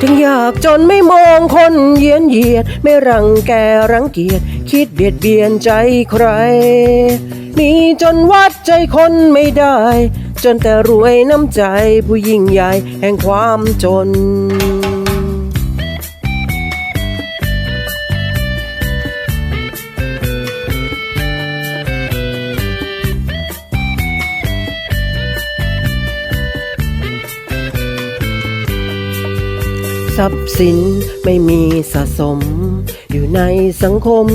ถึงอยากจนไม่มองคนเยียนเหยียด ไม่รังแกรังเกียจคิดเบียดเบียนใจใคร มีจนวัดใจคนไม่ได้ จนแต่รวยน้ำใจผู้ยิ่งใหญ่แห่งความจน ทรัพย์สินไม่มีสะสม อยู่ในสังคม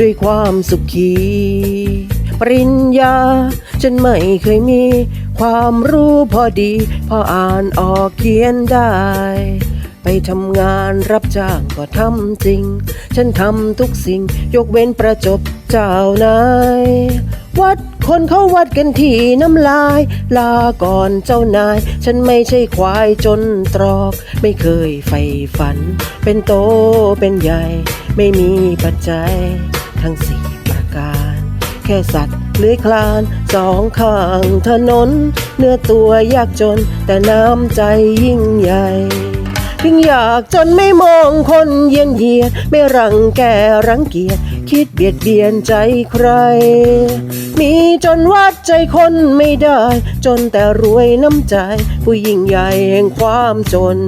ด้วยความสุขี ปริญญา ฉันไม่เคยมี ความรู้พอดี พออ่านออกเขียนได้ ไปทำงานรับจ้างก็ทำจริง ฉันทำทุกสิ่งยกเว้นประจบเจ้านาย วัดคนเขาวัดกันที่น้ำลาย ลาก่อนเจ้านาย ฉันไม่ใช่ควายจนตรอก ไม่เคยใฝ่ฝัน เป็นโตเป็นใหญ่ ไม่มีปัจจัย ทั้งสี่ประการ แค่สัตว์เลื้อยคลานสองข้างถนน เนื้อตัวยากจนแต่น้ำใจยิ่งใหญ่ ถึงอยากจนไม่มองคนเยียนเยียดไม่รังแกรังเกียจคิดเบียดเบียนใจใคร มีจนวัดใจคนไม่ได้ จนแต่รวยน้ำใจ ผู้ยิ่งใหญ่แห่งความจน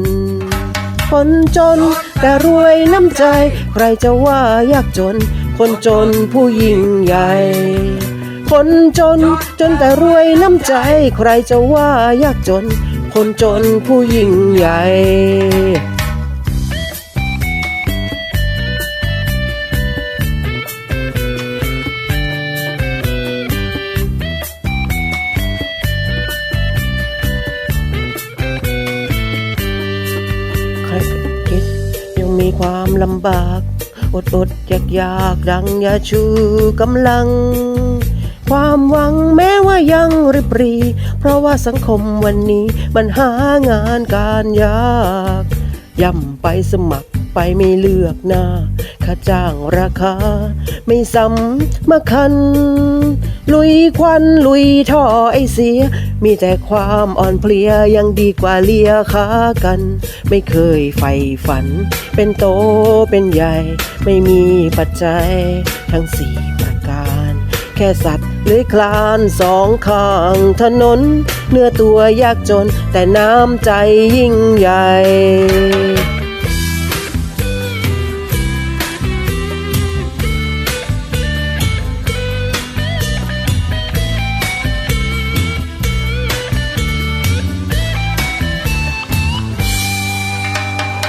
คนจนแต่รวยน้ำใจ ใครจะว่ายากจน คนจนผู้ยิ่งใหญ่คนจนจนแต่รวยน้ำใจ ใครจะว่ายากจน คนจนผู้ยิ่งใหญ่ ใครคิดยังมีความลำบาก อดอดอยากอยากดังยาชูกำลัง ความหวังแม้ว่ายังริบรี เพราะว่าสังคมวันนี้มันหางานการยาก ย่ำไปสมัครไปไม่เลือกหน้า ค่าจ้างราคา ไม่ซ้ำมาคันลุยควันลุยท่อไอเสีย มีแต่ความอ่อนเพลียยังดีกว่าเลียขากัน ไม่เคยใฝ่ฝัน เป็นโตเป็นใหญ่ ไม่มีปัจจัยทั้งสี่ประการ แค่สัตว์ เลื้อยคลานสองข้างถนน เนื้อตัวยากจนแต่น้ำใจยิ่งใหญ่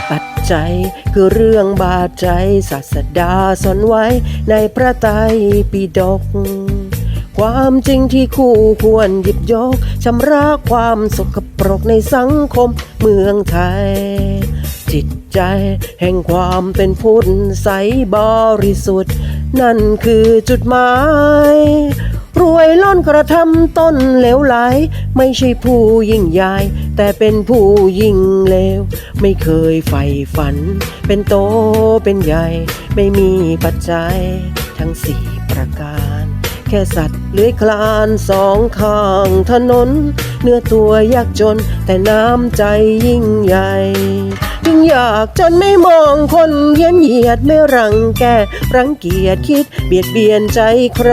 ปัจจัยคือเรื่องบาดใจศาสดาสอนไว้ในพระไตรปิฎก ความจริงที่คู่ควรหยิบยกชำระความสกปรกในสังคมเมืองไทย จิตใจแห่งความเป็นพุทธใสบริสุทธิ์ นั่นคือจุดหมายรวยล้นกระทำต้นเหลวไหล ไม่ใช่ผู้ยิ่งใหญ่แต่เป็นผู้ยิ่งเลว ไม่เคยใฝ่ฝัน เป็นโตเป็นใหญ่ ไม่มีปัจจัยทั้งสี่ประการ แค่สัตว์เลื้อยคลานสองข้างถนน เนื้อตัวยากจนแต่น้ำใจยิ่งใหญ่ อยากจนไม่มองคนเยียนเหยียดไม่รังแก รังเกียจคิดเบียดเบียนใจใคร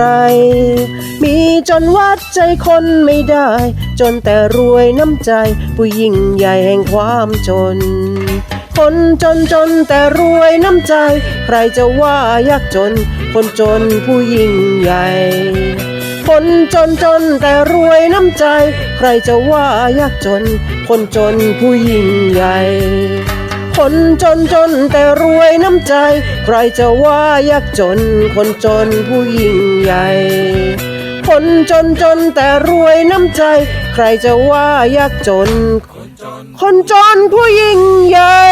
มีจนวัดใจคนไม่ได้ จนแต่รวยน้ำใจ ผู้ยิ่งใหญ่แห่งความจน คนจนจนแต่รวยน้ำใจ ใครจะว่ายากจน คนจนผู้ยิ่งใหญ่คนจนจนแต่รวยน้ำใจ ใครจะว่ายากจน คนจนผู้ยิ่งใหญ่ คนจนจนแต่รวยน้ำใจ ใครจะว่ายากจน คนจนผู้ยิ่งใหญ่ คนจนจนแต่รวยน้ำใจ ใครจะว่ายากจน คนจนผู้ยิ่งใหญ่